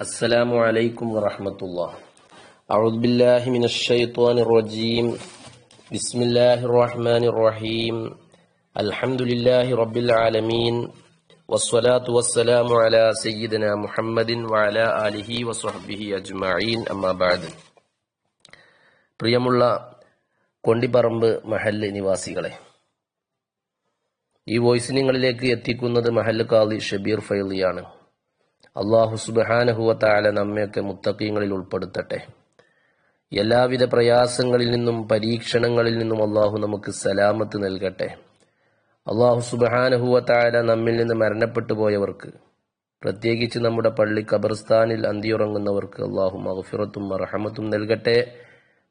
السلام عليكم ورحمة الله أعوذ بالله من الشيطان الرجيم بسم الله الرحمن الرحيم الحمد لله رب العالمين والصلاة والسلام على سيدنا محمد وعلى آله وصحبه أجمعين أما بعد പ്രിയമുള്ള കൊണ്ടിപ്പറമ്പ് മഹല്ല് നിവാസികളെ ഈ വോയിസ് നിങ്ങളിലേക്ക് എത്തിക്കുന്നത് മഹല്ല് കാളി ഷബീർ ഫൈലിയാണ് അള്ളാഹു സുബാനഹുവ താല നമ്മയൊക്കെ മുത്തക്കീങ്ങളിൽ ഉൾപ്പെടുത്തട്ടെ. എല്ലാവിധ പ്രയാസങ്ങളിൽ നിന്നും പരീക്ഷണങ്ങളിൽ നിന്നും അള്ളാഹു നമുക്ക് സലാമത്ത് നൽകട്ടെ. അള്ളാഹു സുബഹാനഹുവത്താല താല നമ്മിൽ നിന്ന് മരണപ്പെട്ടു പോയവർക്ക് പ്രത്യേകിച്ച് നമ്മുടെ പള്ളി ഖബർസ്ഥാനിൽ അന്തിയുറങ്ങുന്നവർക്ക് അള്ളാഹു മഹഫിറത്തും റഹമത്തും നൽകട്ടെ.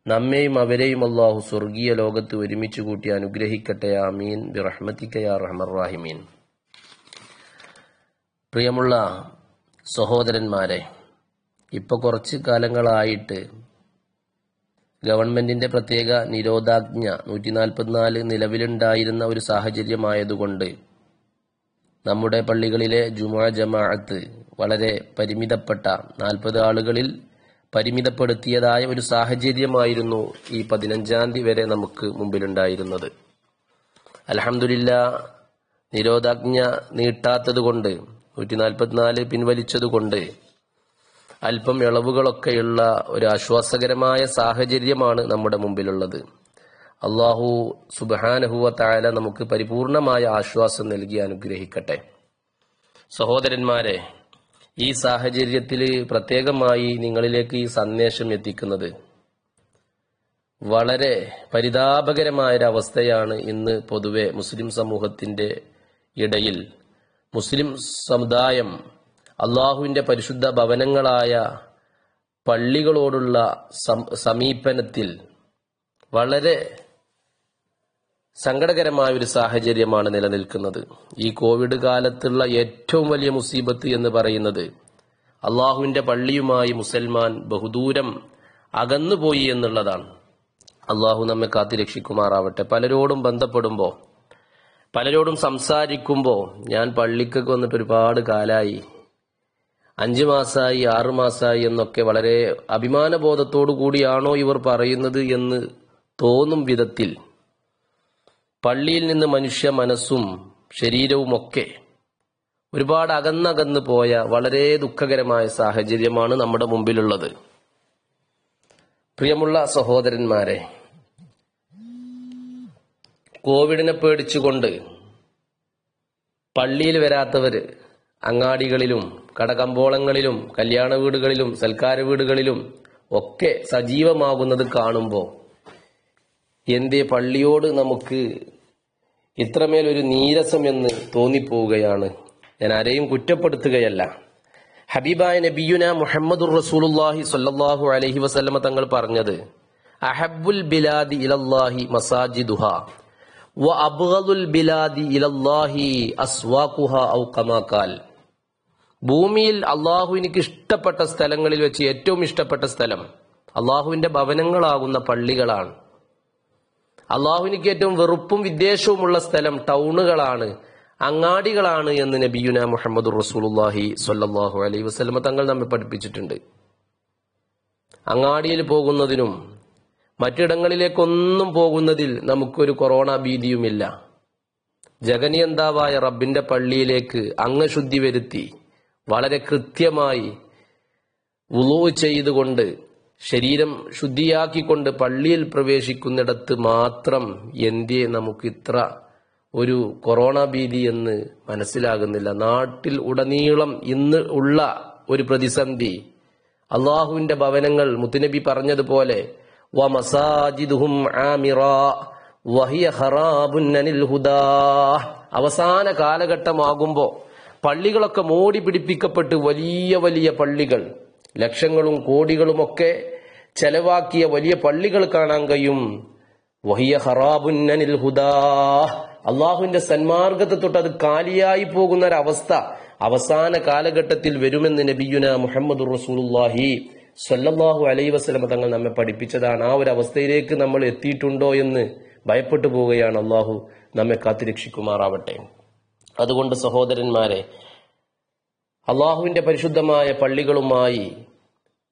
നമ്മെയും അവരെയും അള്ളാഹു സ്വർഗീയ ലോകത്ത് ഒരുമിച്ച് കൂട്ടി അനുഗ്രഹിക്കട്ടെ. ആമീൻ. ബിറഹ്മത്തിക്കയാ റഹമർ റാഹിമീൻ. പ്രിയമുള്ള സഹോദരന്മാരെ ഇപ്പൊ കുറച്ച് കാലങ്ങളായിട്ട് ഗവൺമെന്റിന്റെ പ്രത്യേക നിരോധാജ്ഞ നൂറ്റി നാൽപ്പത്തിനാല് നിലവിലുണ്ടായിരുന്ന ഒരു സാഹചര്യമായതുകൊണ്ട് നമ്മുടെ പള്ളികളിലെ ജുമാ ജമാഅത്ത് വളരെ പരിമിതപ്പെട്ട നാൽപ്പത് ആളുകളിൽ പരിമിതപ്പെടുത്തിയതായ ഒരു സാഹചര്യമായിരുന്നു ഈ പതിനഞ്ചാം തീയതി വരെ നമുക്ക് മുമ്പിലുണ്ടായിരുന്നത്. അലഹമില്ല നിരോധാജ്ഞ നീട്ടാത്തത് കൊണ്ട് നൂറ്റി നാൽപ്പത്തിനാല് പിൻവലിച്ചതുകൊണ്ട് അല്പം ഇളവുകളൊക്കെയുള്ള ഒരു ആശ്വാസകരമായ സാഹചര്യമാണ് നമ്മുടെ മുമ്പിലുള്ളത്. അള്ളാഹു സുബാനഹുവ താല നമുക്ക് പരിപൂർണമായ ആശ്വാസം നൽകി അനുഗ്രഹിക്കട്ടെ. സഹോദരന്മാരെ ഈ സാഹചര്യത്തിൽ പ്രത്യേകമായി നിങ്ങളിലേക്ക് ഈ സന്ദേശം എത്തിക്കുന്നത് വളരെ പരിതാപകരമായ ഒരു അവസ്ഥയാണ് ഇന്ന് പൊതുവെ മുസ്ലിം സമൂഹത്തിന്റെ ഇടയിൽ മുസ്ലിം സമുദായം അള്ളാഹുവിന്റെ പരിശുദ്ധ ഭവനങ്ങളായ പള്ളികളോടുള്ള സമീപനത്തിൽ വളരെ സങ്കടകരമായ ഒരു സാഹചര്യമാണ് നിലനിൽക്കുന്നത്. ഈ കോവിഡ് കാലത്തുള്ള ഏറ്റവും വലിയ മുസീബത്ത് എന്ന് പറയുന്നത് അള്ളാഹുവിന്റെ പള്ളിയുമായി മുസൽമാൻ ബഹുദൂരം അകന്നുപോയി എന്നുള്ളതാണ്. അള്ളാഹു നമ്മെ കാത്തിരക്ഷിക്കുമാറാവട്ടെ. പലരോടും ബന്ധപ്പെടുമ്പോൾ പലരോടും സംസാരിക്കുമ്പോൾ ഞാൻ പള്ളിക്കൊക്കെ വന്നിട്ട് ഒരുപാട് കാലായി. അഞ്ചു മാസമായി ആറു മാസമായി എന്നൊക്കെ വളരെ അഭിമാനബോധത്തോടു കൂടിയാണോ ഇവർ പറയുന്നത് എന്ന് തോന്നും വിധത്തിൽ പള്ളിയിൽ നിന്ന് മനുഷ്യ മനസ്സും ശരീരവുമൊക്കെ ഒരുപാട് അകന്നകന്ന് പോയ വളരെ ദുഃഖകരമായ സാഹചര്യമാണ് നമ്മുടെ മുമ്പിലുള്ളത്. പ്രിയമുള്ള സഹോദരന്മാരെ കോവിഡിനെ പേടിച്ചുകൊണ്ട് പള്ളിയിൽ വരാത്തവര് അങ്ങാടികളിലും കടകമ്പോളങ്ങളിലും കല്യാണ വീടുകളിലും സൽക്കാര വീടുകളിലും ഒക്കെ സജീവമാകുന്നത് കാണുമ്പോൾ എന്തേ പള്ളിയോട് നമുക്ക് ഇത്രമേൽ ഒരു നീരസം എന്ന് തോന്നിപ്പോവുകയാണ്. ഞാൻ ആരെയും കുറ്റപ്പെടുത്തുകയല്ല. ഹബീബായ നബിയുന മുഹമ്മദുർ റസൂലുല്ലാഹി സല്ലാഹു അലഹി വസല്ലമ തങ്ങൾ പറഞ്ഞത് അഹബുൽ ബിലാദി ഇലല്ലാഹി മസാജിദുഹ. വ ബിലാദി ഔ ഭൂമിയിൽ അള്ളാഹുവിനിക്ക് ഇഷ്ടപ്പെട്ട സ്ഥലങ്ങളിൽ വെച്ച് ഏറ്റവും ഇഷ്ടപ്പെട്ട സ്ഥലം അള്ളാഹുവിന്റെ ഭവനങ്ങളാകുന്ന പള്ളികളാണ്. അള്ളാഹുവിനിക്ക് ഏറ്റവും വെറുപ്പും വിദ്വേഷവുമുള്ള സ്ഥലം ടൗണുകളാണ് അങ്ങാടികളാണ് എന്ന് നബിയുന മുഹമ്മദ് റസൂലുല്ലാഹി സ്വല്ലല്ലാഹു അലൈ വസ്ലമ തങ്ങൾ നമ്മെ പഠിപ്പിച്ചിട്ടുണ്ട്. അങ്ങാടിയിൽ പോകുന്നതിനും മറ്റിടങ്ങളിലേക്കൊന്നും പോകുന്നതിൽ നമുക്കൊരു കൊറോണ ഭീതിയുമില്ല. ജഗനിയന്താവായ റബ്ബിന്റെ പള്ളിയിലേക്ക് അംഗശുദ്ധി വരുത്തി വളരെ കൃത്യമായി വുളൂ ചെയ്തുകൊണ്ട് ശരീരം ശുദ്ധിയാക്കിക്കൊണ്ട് പള്ളിയിൽ പ്രവേശിക്കുന്നിടത്ത് മാത്രം എന്തിയെ നമുക്ക് ഇത്ര ഒരു കൊറോണ ഭീതി എന്ന് മനസ്സിലാകുന്നില്ല. നാട്ടിൽ ഉടനീളം ഇന്ന് ഉള്ള ഒരു പ്രതിസന്ധി അള്ളാഹുവിന്റെ ഭവനങ്ങൾ മുത്തുനബി പറഞ്ഞതുപോലെ അവസാന കാലഘട്ടമാകുമ്പോ പള്ളികളൊക്കെ മോടി പിടിപ്പിക്കപ്പെട്ട് വലിയ വലിയ പള്ളികൾ ലക്ഷങ്ങളും കോടികളുമൊക്കെ ചെലവാക്കിയ വലിയ പള്ളികൾ കാണാൻ കഴിയും. വഹിയ ഹറാബുന്നനിൽ ഹുദാ. അള്ളാഹുവിന്റെ സന്മാർഗത്തെ തൊട്ട് അത് കാലിയായി പോകുന്ന ഒരവസ്ഥ അവസാന കാലഘട്ടത്തിൽ വരുമെന്ന് നബിയുന മുഹമ്മദ് റസൂലുള്ളാഹി സ്വല്ലല്ലാഹു അലൈ വസ്ലമ തങ്ങൾ നമ്മെ പഠിപ്പിച്ചതാണ്. ആ ഒരു അവസ്ഥയിലേക്ക് നമ്മൾ എത്തിയിട്ടുണ്ടോ എന്ന് ഭയപ്പെട്ടു പോവുകയാണ് അള്ളാഹു നമ്മെ കാത്തിരക്ഷിക്കുമാറാവട്ടെ. അതുകൊണ്ട് സഹോദരന്മാരെ അള്ളാഹുവിന്റെ പരിശുദ്ധമായ പള്ളികളുമായി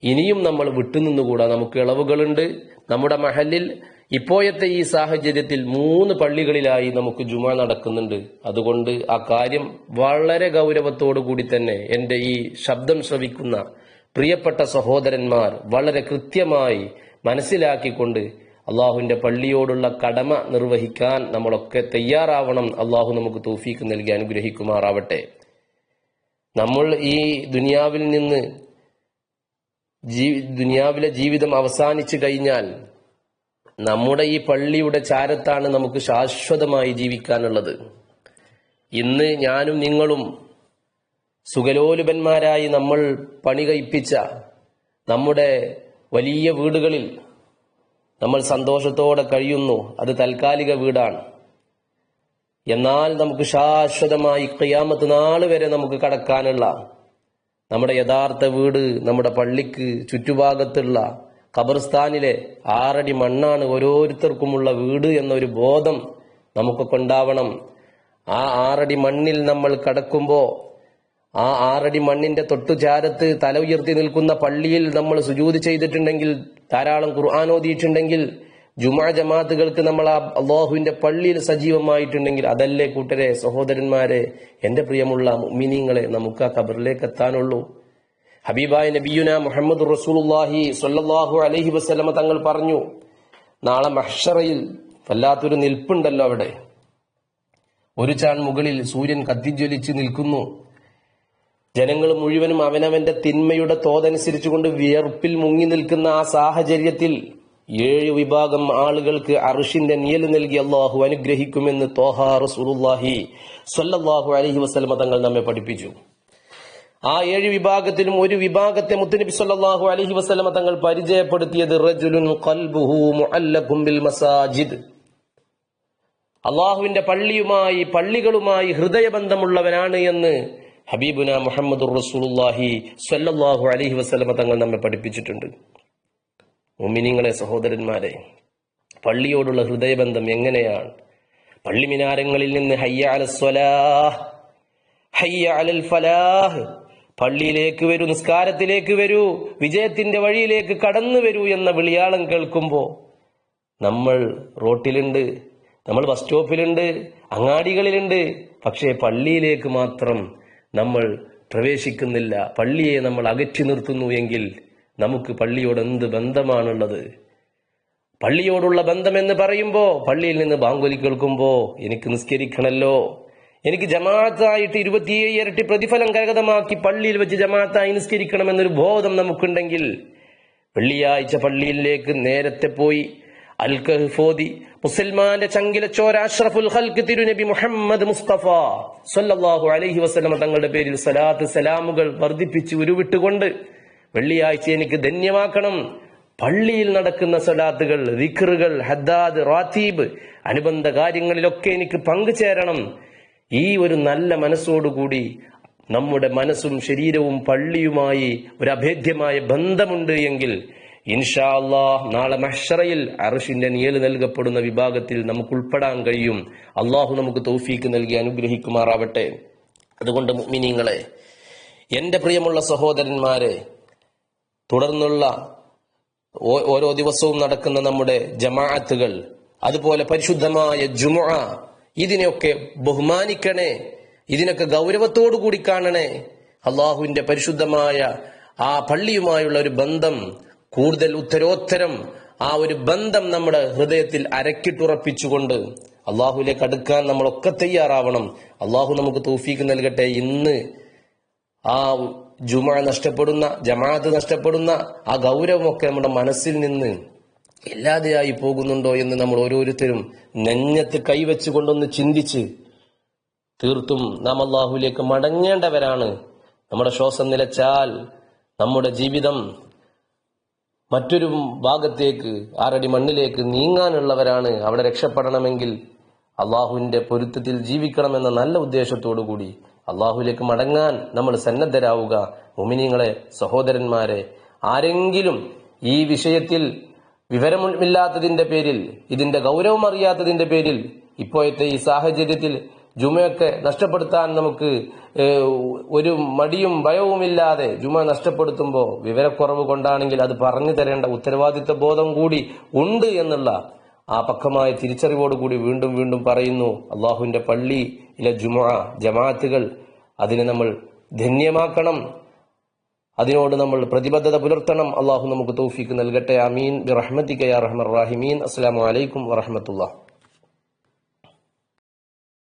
ഇനിയും നമ്മൾ വിട്ടുനിന്നുകൂടാ. നമുക്ക് ഇളവുകളുണ്ട്. നമ്മുടെ മഹലിൽ ഇപ്പോഴത്തെ ഈ സാഹചര്യത്തിൽ മൂന്ന് പള്ളികളിലായി നമുക്ക് ജുമ നടക്കുന്നുണ്ട്. അതുകൊണ്ട് ആ കാര്യം വളരെ ഗൗരവത്തോടു കൂടി തന്നെ എന്റെ ഈ ശബ്ദം ശ്രവിക്കുന്ന പ്രിയപ്പെട്ട സഹോദരന്മാർ വളരെ കൃത്യമായി മനസ്സിലാക്കിക്കൊണ്ട് അള്ളാഹുവിന്റെ പള്ളിയോടുള്ള കടമ നിർവഹിക്കാൻ നമ്മളൊക്കെ തയ്യാറാവണം. അള്ളാഹു നമുക്ക് തൂഫീക്ക് നൽകി അനുഗ്രഹിക്കുമാറാവട്ടെ. നമ്മൾ ഈ ദുനിയാവിൽ നിന്ന് ജീ ദുനിയാവിലെ ജീവിതം അവസാനിച്ചു കഴിഞ്ഞാൽ നമ്മുടെ ഈ പള്ളിയുടെ ചാരത്താണ് നമുക്ക് ശാശ്വതമായി ജീവിക്കാനുള്ളത്. ഇന്ന് ഞാനും നിങ്ങളും സുഗലോലുപന്മാരായി നമ്മൾ പണി കഴിപ്പിച്ച നമ്മുടെ വലിയ വീടുകളിൽ നമ്മൾ സന്തോഷത്തോടെ കഴിയുന്നു. അത് താൽക്കാലിക വീടാണ്. എന്നാൽ നമുക്ക് ശാശ്വതമായി ക്രിയാമത്ത് നാൾ വരെ നമുക്ക് കടക്കാനുള്ള നമ്മുടെ യഥാർത്ഥ വീട് നമ്മുടെ പള്ളിക്ക് ചുറ്റുഭാഗത്തുള്ള ഖബർസ്ഥാനിലെ ആറടി മണ്ണാണ് ഓരോരുത്തർക്കുമുള്ള വീട് എന്നൊരു ബോധം നമുക്കൊക്കെ ഉണ്ടാവണം. ആ ആറടി മണ്ണിൽ നമ്മൾ കടക്കുമ്പോ ആ ആറടി മണ്ണിന്റെ തൊട്ടുചാരത്ത് തല ഉയർത്തി നിൽക്കുന്ന പള്ളിയിൽ നമ്മൾ സുജൂത് ചെയ്തിട്ടുണ്ടെങ്കിൽ ധാരാളം ഖുർആൻ ഓതിയിട്ടുണ്ടെങ്കിൽ ജുമാ ജമാഅത്തുകൾക്ക് നമ്മൾ ആ അള്ളാഹുവിന്റെ പള്ളിയിൽ സജീവമായിട്ടുണ്ടെങ്കിൽ അതല്ലേ കൂട്ടരെ സഹോദരന്മാരെ എന്റെ പ്രിയമുള്ള മിനിങ്ങളെ നമുക്ക് ആ ഖബറിലേക്ക് എത്താനുള്ളൂ. ഹബീബായ നബിയുന മുഹമ്മദ് റസൂലുള്ളാഹി സ്വല്ലല്ലാഹു അലഹി വസ്ലമ തങ്ങൾ പറഞ്ഞു നാളെ മഹ്ഷറയിൽ വല്ലാത്തൊരു നിൽപ്പുണ്ടല്ലോ അവിടെ. ഒരു ചാൺ മുകളിൽ സൂര്യൻ കത്തിജ്വലിച്ച് നിൽക്കുന്നു. ജനങ്ങൾ മുഴുവനും അവനവന്റെ തിന്മയുടെ തോതനുസരിച്ചുകൊണ്ട് വിയർപ്പിൽ മുങ്ങി നിൽക്കുന്ന ആ സാഹചര്യത്തിൽ ഏഴ് വിഭാഗം ആളുകൾക്ക് അർഷിന്റെ നിയൽ നൽകി അള്ളാഹു അനുഗ്രഹിക്കുമെന്ന് തോഹ സ്വല്ലല്ലാഹു അലൈഹി വസല്ലമ തങ്ങൾ നമ്മെ പഠിപ്പിച്ചു. ആ ഏഴ് വിഭാഗത്തിലും ഒരു വിഭാഗത്തെ മുത്തുനബി സല്ലല്ലാഹു അലഹി വസ്ലമ തങ്ങൾ പരിചയപ്പെടുത്തിയത് ഖൽബുഹു മുഅല്ലഖും ബിൽ മസാജിദ്. അള്ളാഹുവിന്റെ പള്ളിയുമായി പള്ളികളുമായി ഹൃദയബന്ധമുള്ളവനാണ് എന്ന് ഹബീബുന മുഹമ്മദ് റസൂലുള്ളാഹി സ്വല്ലല്ലാഹു അലൈഹി വസ്ലമ തങ്ങൾ നമ്മെ പഠിപ്പിച്ചിട്ടുണ്ട്. മുമിനിങ്ങളെ സഹോദരന്മാരെ പള്ളിയോടുള്ള ഹൃദയബന്ധം എങ്ങനെയാണ്? പള്ളി മിനാരങ്ങളിൽ നിന്ന് ഹയ്യ അല സ്വലാഹ് ഹയ്യ അലൽ ഫലാഹ് പള്ളിയിലേക്ക് വരൂ നിസ്കാരത്തിലേക്ക് വരൂ വിജയത്തിന്റെ വഴിയിലേക്ക് കടന്നു വരൂ എന്ന വിളിയാളം കേൾക്കുമ്പോൾ നമ്മൾ റോട്ടിലുണ്ട് നമ്മൾ ബസ് സ്റ്റോപ്പിലുണ്ട് അങ്ങാടികളിലുണ്ട് പക്ഷേ പള്ളിയിലേക്ക് മാത്രം നമ്മൾ പ്രവേശിക്കുന്നില്ല. പള്ളിയെ നമ്മൾ അകറ്റി നിർത്തുന്നു എങ്കിൽ നമുക്ക് പള്ളിയോട് എന്ത് ബന്ധമാണുള്ളത്? പള്ളിയോടുള്ള ബന്ധമെന്ന് പറയുമ്പോൾ പറയുമ്പോ പള്ളിയിൽ നിന്ന് ബാങ്കുലി കേൾക്കുമ്പോൾ എനിക്ക് നിസ്കരിക്കണല്ലോ. എനിക്ക് ജമാഅത്തായിട്ട് ഇരുപത്തിയേഴ് ഇരട്ടി പ്രതിഫലം കരകതമാക്കി പള്ളിയിൽ വെച്ച് ജമാഅത്തായി നിസ്കരിക്കണമെന്നൊരു ബോധം നമുക്കുണ്ടെങ്കിൽ വെള്ളിയാഴ്ച പള്ളിയിലേക്ക് നേരത്തെ പോയി അൽ കഹ്ഫോദി മുസൽമാന്റെ ചങ്കിലച്ചോര അഷ്റഫുൽ ഹൽക്ക് തിരുനബി മുഹമ്മദ് മുസ്തഫ സല്ലല്ലാഹു അലൈഹി വസല്ലം തങ്ങളുടെ പേരിൽ സലാത്ത് സലാമുകൾ വർദ്ധിപ്പിച്ച് ഉരുവിട്ടുകൊണ്ട് വെള്ളിയാഴ്ച എനിക്ക് ധന്യമാക്കണം. പള്ളിയിൽ നടക്കുന്ന സലാത്തുകൾ റിഖറുകൾ ഹദ്ദാദ് റാത്തീബ് അനുബന്ധ കാര്യങ്ങളിലൊക്കെ എനിക്ക് പങ്കുചേരണം. ഈ ഒരു നല്ല മനസ്സോടുകൂടി നമ്മുടെ മനസ്സും ശരീരവും പള്ളിയുമായി ഒരു അഭേദ്യമായ ബന്ധമുണ്ട് എങ്കിൽ ഇൻഷാ നാളെ മഹ്ഷറയിൽ അറഷിന്റെ നിയൽ നൽകപ്പെടുന്ന വിഭാഗത്തിൽ നമുക്ക് ഉൾപ്പെടാൻ കഴിയും. അള്ളാഹു നമുക്ക് തൗഫീക്ക് നൽകി അനുഗ്രഹിക്കുമാറാവട്ടെ. അതുകൊണ്ട് മിനിങ്ങളെ എന്റെ പ്രിയമുള്ള സഹോദരന്മാരെ തുടർന്നുള്ള ഓരോ ദിവസവും നടക്കുന്ന നമ്മുടെ ജമാഅത്തുകൾ അതുപോലെ പരിശുദ്ധമായ ജുമുഅ ഇതിനെയൊക്കെ ബഹുമാനിക്കണേ ഇതിനൊക്കെ ഗൗരവത്തോടു കൂടി കാണണേ. അള്ളാഹുവിന്റെ പരിശുദ്ധമായ ആ പള്ളിയുമായുള്ള ഒരു ബന്ധം കൂടുതൽ ഉത്തരോത്തരം ആ ഒരു ബന്ധം നമ്മുടെ ഹൃദയത്തിൽ അരക്കിട്ടുറപ്പിച്ചുകൊണ്ട് അള്ളാഹുലേക്ക് അടുക്കാൻ നമ്മളൊക്കെ തയ്യാറാവണം. അള്ളാഹു നമുക്ക് തൗഫീക്ക് നൽകട്ടെ. ഇന്ന് ആ ജുമ നഷ്ടപ്പെടുന്ന ജമാഅത്ത് നഷ്ടപ്പെടുന്ന ആ ഗൗരവമൊക്കെ നമ്മുടെ മനസ്സിൽ നിന്ന് ഇല്ലാതെയായി പോകുന്നുണ്ടോ എന്ന് നമ്മൾ ഓരോരുത്തരും നെഞ്ഞത്ത് കൈവച്ചുകൊണ്ടൊന്ന് ചിന്തിച്ച് തീർത്തും നാം അള്ളാഹുലേക്ക് മടങ്ങേണ്ടവരാണ്. നമ്മുടെ ശ്വാസം നിലച്ചാൽ നമ്മുടെ ജീവിതം മറ്റൊരു ഭാഗത്തേക്ക് ആറടി മണ്ണിലേക്ക് നീങ്ങാനുള്ളവരാണ് അവിടെ രക്ഷപ്പെടണമെങ്കിൽ അള്ളാഹുവിന്റെ പൊരുത്തത്തിൽ ജീവിക്കണമെന്ന നല്ല ഉദ്ദേശത്തോടു കൂടി അള്ളാഹുവിലേക്ക് മടങ്ങാൻ നമ്മൾ സന്നദ്ധരാവുക. മുമിനിങ്ങളെ സഹോദരന്മാരെ ആരെങ്കിലും ഈ വിഷയത്തിൽ വിവരമില്ലാത്തതിന്റെ പേരിൽ ഇതിന്റെ ഗൗരവം അറിയാത്തതിന്റെ പേരിൽ ഇപ്പോഴത്തെ ഈ സാഹചര്യത്തിൽ ജുമയൊക്കെ നഷ്ടപ്പെടുത്താൻ നമുക്ക് ഒരു മടിയും ഭയവുമില്ലാതെ ജുമ നഷ്ടപ്പെടുത്തുമ്പോൾ വിവരക്കുറവ് കൊണ്ടാണെങ്കിൽ അത് പറഞ്ഞു തരേണ്ട ഉത്തരവാദിത്ത ബോധം കൂടി ഉണ്ട് എന്നുള്ള ആ പക്കമായ തിരിച്ചറിവോടുകൂടി വീണ്ടും വീണ്ടും പറയുന്നു. അള്ളാഹുവിന്റെ പള്ളി പള്ളിയിലെ ജുമ ജമാഅത്തുകൾ അതിനെ നമ്മൾ ധന്യമാക്കണം. അതിനോട് നമ്മൾ പ്രതിബദ്ധത പുലർത്തണം. അള്ളാഹു നമുക്ക് തൗഫീക്ക് നൽകട്ടെ. അമീൻ റഹ്മത്തിക്കയാ റഹ്മർ റാഹിമീൻ അസ്സലാമു അലൈക്കും വറഹമത്തുള്ള